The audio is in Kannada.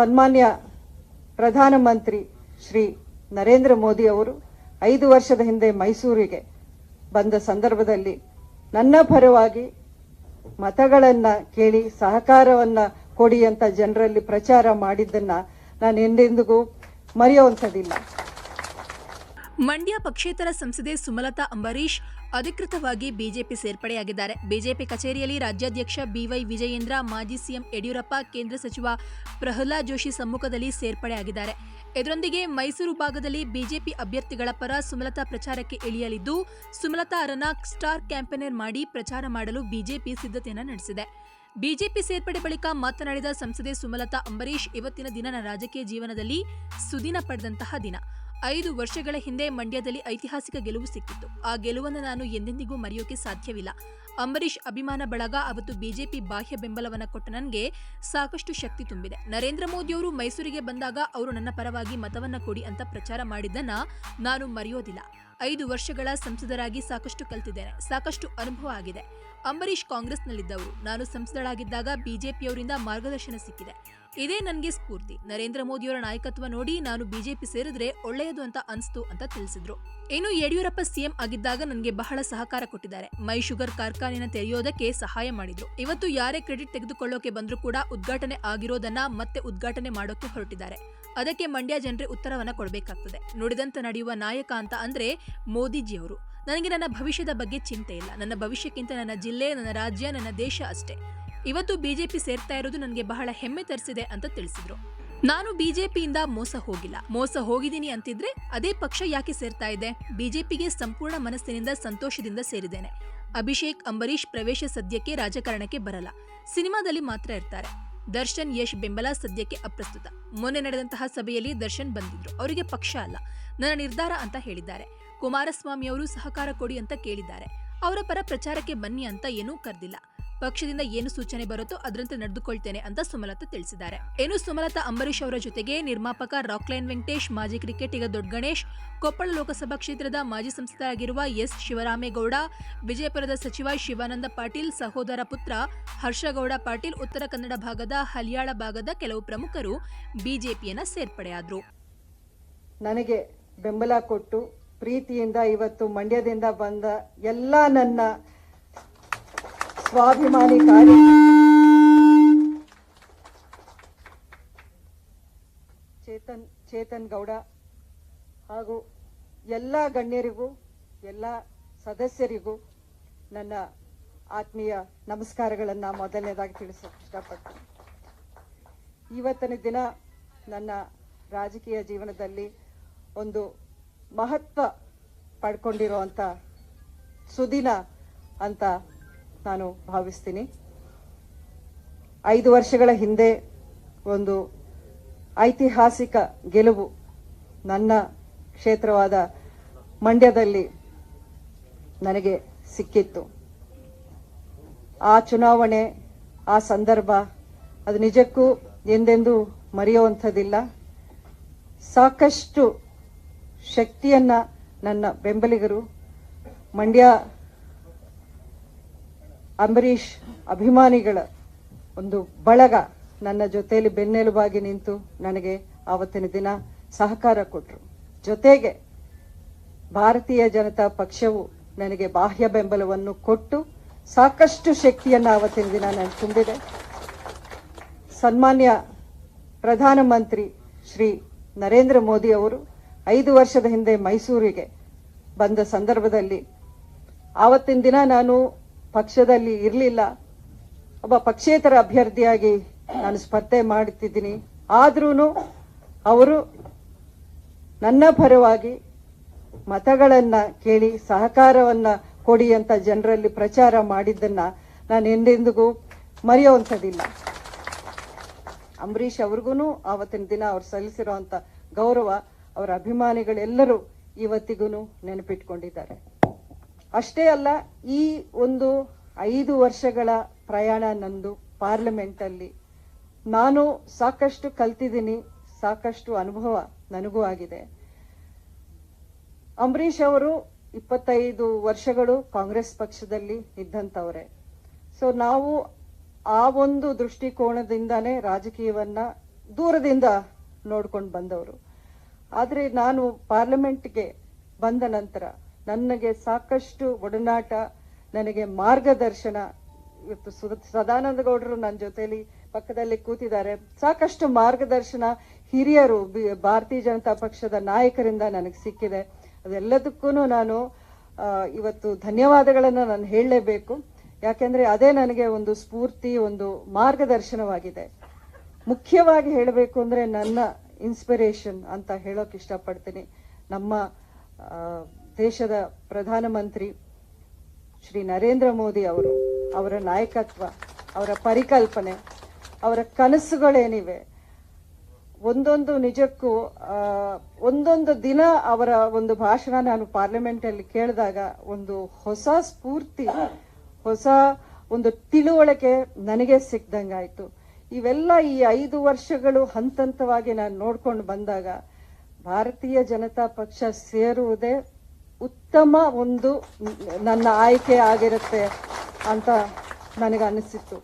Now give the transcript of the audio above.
ಸನ್ಮಾನ್ಯ ಪ್ರಧಾನಮಂತ್ರಿ ಶ್ರೀ ನರೇಂದ್ರ ಮೋದಿ ಅವರು ಐದು ವರ್ಷದ ಹಿಂದೆ ಮೈಸೂರಿಗೆ ಬಂದ ಸಂದರ್ಭದಲ್ಲಿ ನನ್ನ ಪರವಾಗಿ ಮತಗಳನ್ನು ಕೇಳಿ ಸಹಕಾರವನ್ನ ಕೊಡಿ ಅಂತ ಜನರಲ್ಲಿ ಪ್ರಚಾರ ಮಾಡಿದ್ದನ್ನು ನಾನು ಎಂದೆಂದಿಗೂ ಮರೆಯುವಂಥದ್ದಿಲ್ಲ. ಮಂಡ್ಯ ಪಕ್ಷೇತರ ಸಂಸದೆ ಸುಮಲತಾ ಅಂಬರೀಶ್ ಅಧಿಕೃತವಾಗಿ ಬಿಜೆಪಿ ಸೇರ್ಪಡೆಯಾಗಿದ್ದಾರೆ. ಬಿಜೆಪಿ ಕಚೇರಿಯಲ್ಲಿ ರಾಜ್ಯಾಧ್ಯಕ್ಷ ಬಿವೈ ವಿಜಯೇಂದ್ರ, ಮಾಜಿ ಸಿಎಂ ಯಡಿಯೂರಪ್ಪ, ಕೇಂದ್ರ ಸಚಿವ ಪ್ರಹ್ಲಾದ್ ಜೋಶಿ ಸಮ್ಮುಖದಲ್ಲಿ ಸೇರ್ಪಡೆಯಾಗಿದ್ದಾರೆ. ಇದರೊಂದಿಗೆ ಮೈಸೂರು ಭಾಗದಲ್ಲಿ ಬಿಜೆಪಿ ಅಭ್ಯರ್ಥಿಗಳ ಪರ ಸುಮಲತಾ ಪ್ರಚಾರಕ್ಕೆ ಇಳಿಯಲಿದ್ದು, ಸುಮಲತಾ ಅವರನ್ನ ಸ್ಟಾರ್ ಕ್ಯಾಂಪೇನರ್ ಮಾಡಿ ಪ್ರಚಾರ ಮಾಡಲು ಬಿಜೆಪಿ ಸಿದ್ಧತೆಯನ್ನು ನಡೆಸಿದೆ. ಬಿಜೆಪಿ ಸೇರ್ಪಡೆ ಬಳಿಕ ಮಾತನಾಡಿದ ಸಂಸದೆ ಸುಮಲತಾ ಅಂಬರೀಶ್ ಇವತ್ತಿನ ದಿನ ರಾಜಕೀಯ ಜೀವನದಲ್ಲಿ ಸುದಿನ ಪಡೆದಂತಹ ದಿನ. ಐದು ವರ್ಷಗಳ ಹಿಂದೆ ಮಂಡ್ಯದಲ್ಲಿ ಐತಿಹಾಸಿಕ ಗೆಲುವು ಸಿಕ್ಕಿತ್ತು. ಆ ಗೆಲುವನ್ನು ನಾನು ಎಂದೆಂದಿಗೂ ಮರೆಯೋಕೆ ಸಾಧ್ಯವಿಲ್ಲ. ಅಂಬರೀಷ್ ಅಭಿಮಾನ ಬಳಗ, ಅವತ್ತು ಬಿಜೆಪಿ ಬಾಹ್ಯ ಬೆಂಬಲವನ್ನು ಕೊಟ್ಟ ನನಗೆ ಸಾಕಷ್ಟು ಶಕ್ತಿ ತುಂಬಿದೆ. ನರೇಂದ್ರ ಮೋದಿಯವರು ಮೈಸೂರಿಗೆ ಬಂದಾಗ ಅವರು ನನ್ನ ಪರವಾಗಿ ಮತವನ್ನ ಕೊಡಿ ಅಂತ ಪ್ರಚಾರ ಮಾಡಿದ್ದನ್ನು ನಾನು ಮರೆಯೋದಿಲ್ಲ. ಐದು ವರ್ಷಗಳ ಸಂಸದರಾಗಿ ಸಾಕಷ್ಟು ಕಲ್ತಿದ್ದೇನೆ. ಸಾಕಷ್ಟು ಅನುಭವ ಆಗಿದೆ. ಅಂಬರೀಶ್ ಕಾಂಗ್ರೆಸ್ನಲ್ಲಿದ್ದವರು. ನಾನು ಸಂಸದಳಾಗಿದ್ದಾಗ ಬಿಜೆಪಿಯವರಿಂದ ಮಾರ್ಗದರ್ಶನ ಸಿಕ್ಕಿದೆ. ಇದೇ ನನಗೆ ಸ್ಫೂರ್ತಿ. ನರೇಂದ್ರ ಮೋದಿಯವರ ನಾಯಕತ್ವ ನೋಡಿ ನಾನು ಬಿಜೆಪಿ ಸೇರಿದ್ರೆ ಒಳ್ಳೆಯದು ಅಂತ ಅನಿಸ್ತು ಅಂತ ತಿಳಿಸಿದ್ರು. ಇನ್ನು ಯಡಿಯೂರಪ್ಪ ಸಿಎಂ ಆಗಿದ್ದಾಗ ನನಗೆ ಬಹಳ ಸಹಕಾರ ಕೊಟ್ಟಿದ್ದಾರೆ. ಮೈ ಶುಗರ್ ಕಾರ್ಖಾನೆನ ತೆರೆಯೋದಕ್ಕೆ ಸಹಾಯ ಮಾಡಿದ್ರು. ಇವತ್ತು ಯಾರೇ ಕ್ರೆಡಿಟ್ ತೆಗೆದುಕೊಳ್ಳೋಕೆ ಬಂದರೂ ಕೂಡ ಉದ್ಘಾಟನೆ ಆಗಿರೋದನ್ನ ಮತ್ತೆ ಉದ್ಘಾಟನೆ ಮಾಡೋಕೆ ಹೊರಟಿದ್ದಾರೆ. ಅದಕ್ಕೆ ಮಂಡ್ಯ ಜನರೇ ಉತ್ತರವನ್ನ ಕೊಡಬೇಕಾಗ್ತದೆ. ನುಡಿದಂತೆ ನಡೆಯುವ ನಾಯಕ ಅಂತ ಅಂದ್ರೆ ಮೋದಿಜಿಯವರು. ನನಗೆ ನನ್ನ ಭವಿಷ್ಯದ ಬಗ್ಗೆ ಚಿಂತೆ ಇಲ್ಲ. ನನ್ನ ಭವಿಷ್ಯಕ್ಕಿಂತ ನನ್ನ ಜಿಲ್ಲೆ, ನನ್ನ ರಾಜ್ಯ, ನನ್ನ ದೇಶ ಅಷ್ಟೇ. ಇವತ್ತು ಬಿಜೆಪಿ ಸೇರ್ತಾ ಇರೋದು ನನಗೆ ಬಹಳ ಹೆಮ್ಮೆ ತರಿಸಿದೆ ಅಂತ ತಿಳಿಸಿದ್ರು. ನಾನು ಬಿಜೆಪಿಯಿಂದ ಮೋಸ ಹೋಗಿಲ್ಲ. ಮೋಸ ಹೋಗಿದ್ದೀನಿ ಅಂತಿದ್ರೆ ಅದೇ ಪಕ್ಷ ಯಾಕೆ ಸೇರ್ತಾ ಇದೆ? ಬಿಜೆಪಿಗೆ ಸಂಪೂರ್ಣ ಮನಸ್ಸಿನಿಂದ, ಸಂತೋಷದಿಂದ ಸೇರಿದ್ದೇನೆ. ಅಭಿಷೇಕ್ ಅಂಬರೀಶ್ ಪ್ರವೇಶ ಸದ್ಯಕ್ಕೆ ರಾಜಕಾರಣಕ್ಕೆ ಬರಲ್ಲ. ಸಿನಿಮಾದಲ್ಲಿ ಮಾತ್ರ ಇರ್ತಾರೆ. ದರ್ಶನ್, ಯಶ್ ಬೆಂಬಲ ಸದ್ಯಕ್ಕೆ ಅಪ್ರಸ್ತುತ. ಮೊನ್ನೆ ನಡೆದಂತಹ ಸಭೆಯಲ್ಲಿ ದರ್ಶನ್ ಬಂದಿದ್ರು. ಅವರಿಗೆ ಪಕ್ಷ ಅಲ್ಲ. ನನ್ನ ನಿರ್ಧಾರ ಅಂತ ಹೇಳಿದ್ದಾರೆ. ಕುಮಾರಸ್ವಾಮಿ ಅವರು ಸಹಕಾರ ಕೊಡಿ ಅಂತ ಕೇಳಿದ್ದಾರೆ. ಅವರ ಪರ ಪ್ರಚಾರಕ್ಕೆ ಬನ್ನಿ ಅಂತ ಏನೂ ಕರೆದಿಲ್ಲ. ಪಕ್ಷದಿಂದ ಏನು ಸೂಚನೆ ಬರುತ್ತೋ ಅದರಂತೆ ನಡೆದುಕೊಳ್ತೇನೆ ಅಂತ ಸುಮಲತಾ ತಿಳಿಸಿದ್ದಾರೆ. ಏನು ಸುಮಲತಾ ಅಂಬರೀಶ್ ಅವರ ಜೊತೆಗೆ ನಿರ್ಮಾಪಕ ರಾಕ್ಲೈನ್ ವೆಂಕಟೇಶ್, ಮಾಜಿ ಕ್ರಿಕೆಟಿಗ ದೊಡ್ಡ ಗಣೇಶ್, ಕೊಪ್ಪಳ ಲೋಕಸಭಾ ಕ್ಷೇತ್ರದ ಮಾಜಿ ಸಂಸದರಾಗಿರುವ ಎಸ್ ಶಿವರಾಮೇಗೌಡ, ವಿಜಯಪುರದ ಸಚಿವ ಶಿವಾನಂದ ಪಾಟೀಲ್, ಸಹೋದರ ಪುತ್ರ ಹರ್ಷಗೌಡ ಪಾಟೀಲ್, ಉತ್ತರ ಕನ್ನಡ ಭಾಗದ ಹಲಿಯಾಳ ಭಾಗದ ಕೆಲವು ಪ್ರಮುಖರು ಬಿಜೆಪಿಯನ್ನ ಸೇರ್ಪಡೆಯಾದರು. ನನಗೆ ಬೆಂಬಲ ಕೊಟ್ಟು ಪ್ರೀತಿಯಿಂದ ಇವತ್ತು ಮಂಡ್ಯದಿಂದ ಬಂದ ಎಲ್ಲ ನನ್ನ ಸ್ವಾಭಿಮಾನಿ ಕಾರ್ಯ ಚೇತನ್ ಚೇತನ್ ಗೌಡ ಹಾಗೂ ಎಲ್ಲ ಗಣ್ಯರಿಗೂ, ಎಲ್ಲ ಸದಸ್ಯರಿಗೂ ನನ್ನ ಆತ್ಮೀಯ ನಮಸ್ಕಾರಗಳನ್ನು ಮೊದಲನೇದಾಗಿ ತಿಳಿಸೋಕೆ ಇಷ್ಟಪಡ್ತೀನಿ. ಇವತ್ತಿನ ದಿನ ನನ್ನ ರಾಜಕೀಯ ಜೀವನದಲ್ಲಿ ಒಂದು ಮಹತ್ವ ಪಡ್ಕೊಂಡಿರುವಂತ ಸುದಿನ ಅಂತ ನಾನು ಭಾವಿಸ್ತೀನಿ. ಐದು ವರ್ಷಗಳ ಹಿಂದೆ ಒಂದು ಐತಿಹಾಸಿಕ ಗೆಲುವು ನನ್ನ ಕ್ಷೇತ್ರವಾದ ಮಂಡ್ಯದಲ್ಲಿ ನನಗೆ ಸಿಕ್ಕಿತ್ತು. ಆ ಚುನಾವಣೆ, ಆ ಸಂದರ್ಭ ಅದು ನಿಜಕ್ಕೂ ಎಂದೆಂದೂ ಮರೆಯುವಂಥದ್ದಿಲ್ಲ. ಸಾಕಷ್ಟು ಶಕ್ತಿಯನ್ನ ನನ್ನ ಬೆಂಬಲಿಗರು ಮಂಡ್ಯ ಅಂಬರೀಷ್ ಅಭಿಮಾನಿಗಳ ಒಂದು ಬಳಗ ನನ್ನ ಜೊತೆಯಲ್ಲಿ ಬೆನ್ನೆಲುಬಾಗಿ ನಿಂತು ನನಗೆ ಆವತ್ತಿನ ದಿನ ಸಹಕಾರ ಕೊಟ್ಟರು ಜೊತೆಗೆ ಭಾರತೀಯ ಜನತಾ ಪಕ್ಷವು ನನಗೆ ಬಾಹ್ಯ ಬೆಂಬಲವನ್ನು ಕೊಟ್ಟು ಸಾಕಷ್ಟು ಶಕ್ತಿಯನ್ನ ಆವತ್ತಿನ ದಿನ ನಾನು ತುಂಬಿದೆ. ಸನ್ಮಾನ್ಯ ಪ್ರಧಾನಮಂತ್ರಿ ಶ್ರೀ ನರೇಂದ್ರ ಮೋದಿ ಅವರು ಐದು ವರ್ಷದ ಹಿಂದೆ ಮೈಸೂರಿಗೆ ಬಂದ ಸಂದರ್ಭದಲ್ಲಿ ಆವತ್ತಿನ ದಿನ ನಾನು ಪಕ್ಷದಲ್ಲಿ ಇರಲಿಲ್ಲ. ಒಬ್ಬ ಪಕ್ಷೇತರ ಅಭ್ಯರ್ಥಿಯಾಗಿ ನಾನು ಸ್ಪರ್ಧೆ ಮಾಡುತ್ತಿದ್ದೀನಿ. ಆದ್ರೂ ಅವರು ನನ್ನ ಪರವಾಗಿ ಮತಗಳನ್ನ ಕೇಳಿ ಸಹಕಾರವನ್ನ ಕೊಡಿ ಅಂತ ಜನರಲ್ಲಿ ಪ್ರಚಾರ ಮಾಡಿದ್ದನ್ನ ನಾನು ಎಂದೆಂದಿಗೂ ಮರೆಯುವಂಥದ್ದಿಲ್ಲ. ಅಂಬರೀಷ್ ಅವ್ರಿಗೂ ಆವತ್ತಿನ ದಿನ ಅವ್ರು ಸಲ್ಲಿಸಿರುವಂತ ಗೌರವ ಅವರ ಅಭಿಮಾನಿಗಳೆಲ್ಲರೂ ಇವತ್ತಿಗೂ ನೆನಪಿಟ್ಕೊಂಡಿದ್ದಾರೆ. ಅಷ್ಟೇ ಅಲ್ಲ, ಈ ಒಂದು ಐದು ವರ್ಷಗಳ ಪ್ರಯಾಣ ನಂದು ಪಾರ್ಲಿಮೆಂಟ್ ಅಲ್ಲಿ ನಾನು ಸಾಕಷ್ಟು ಕಲ್ತಿದ್ದೀನಿ, ಸಾಕಷ್ಟು ಅನುಭವ ನನಗೂ ಆಗಿದೆ. ಅಂಬರೀಷ್ ಅವರು ಇಪ್ಪತ್ತೈದು ವರ್ಷಗಳು ಕಾಂಗ್ರೆಸ್ ಪಕ್ಷದಲ್ಲಿ ಇದ್ದಂತವ್ರೆ ಸೊ ನಾವು ಆ ಒಂದು ದೃಷ್ಟಿಕೋನದಿಂದಾನೇ ರಾಜಕೀಯವನ್ನ ದೂರದಿಂದ ನೋಡ್ಕೊಂಡು ಬಂದವರು. ಆದರೆ ನಾನು ಪಾರ್ಲಿಮೆಂಟ್ಗೆ ಬಂದ ನಂತರ ನನಗೆ ಸಾಕಷ್ಟು ಒಡನಾಟ, ನನಗೆ ಮಾರ್ಗದರ್ಶನ, ಇವತ್ತು ಸುದ- ಸದಾನಂದ ಗೌಡರು ನನ್ನ ಜೊತೆಯಲ್ಲಿ ಪಕ್ಕದಲ್ಲಿ ಕೂತಿದ್ದಾರೆ. ಸಾಕಷ್ಟು ಮಾರ್ಗದರ್ಶನ ಹಿರಿಯರು ಭಾರತೀಯ ಜನತಾ ಪಕ್ಷದ ನಾಯಕರಿಂದ ನನಗೆ ಸಿಕ್ಕಿದೆ. ಅದೆಲ್ಲದಕ್ಕೂ ನಾನು ಇವತ್ತು ಧನ್ಯವಾದಗಳನ್ನು ನಾನು ಹೇಳಲೇಬೇಕು. ಯಾಕೆಂದ್ರೆ ಅದೇ ನನಗೆ ಒಂದು ಸ್ಫೂರ್ತಿ, ಒಂದು ಮಾರ್ಗದರ್ಶನವಾಗಿದೆ. ಮುಖ್ಯವಾಗಿ ಹೇಳಬೇಕು ಅಂದ್ರೆ ನನ್ನ ಇನ್ಸ್ಪಿರೇಷನ್ ಅಂತ ಹೇಳೋಕೆ ಇಷ್ಟಪಡ್ತೀನಿ. ನಮ್ಮ ದೇಶದ ಪ್ರಧಾನಮಂತ್ರಿ ಶ್ರೀ ನರೇಂದ್ರ ಮೋದಿ ಅವರು, ಅವರ ನಾಯಕತ್ವ, ಅವರ ಪರಿಕಲ್ಪನೆ, ಅವರ ಕನಸುಗಳೇನಿವೆ, ಒಂದೊಂದು ನಿಜಕ್ಕೂ ಒಂದೊಂದು ದಿನ ಅವರ ಒಂದು ಭಾಷಣ ನಾನು ಪಾರ್ಲಿಮೆಂಟಲ್ಲಿ ಕೇಳಿದಾಗ ಒಂದು ಹೊಸ ಸ್ಫೂರ್ತಿ, ಹೊಸ ಒಂದು ತಿಳುವಳಿಕೆ ನನಗೆ ಸಿಕ್ದಂಗಾಯ್ತು. ಇವೆಲ್ಲ ಈ ಐದು ವರ್ಷಗಳು ಹಂತಂತವಾಗಿ ನಾನು ನೋಡ್ಕೊಂಡು ಬಂದಾಗ ಭಾರತೀಯ ಜನತಾ ಪಕ್ಷ ಸೇರುವುದೇ ಉತ್ತಮ ಒಂದು ನನ್ನ ಆಯ್ಕೆ ಆಗಿರುತ್ತೆ ಅಂತ ನನಗೆ ಅನಿಸಿತ್ತು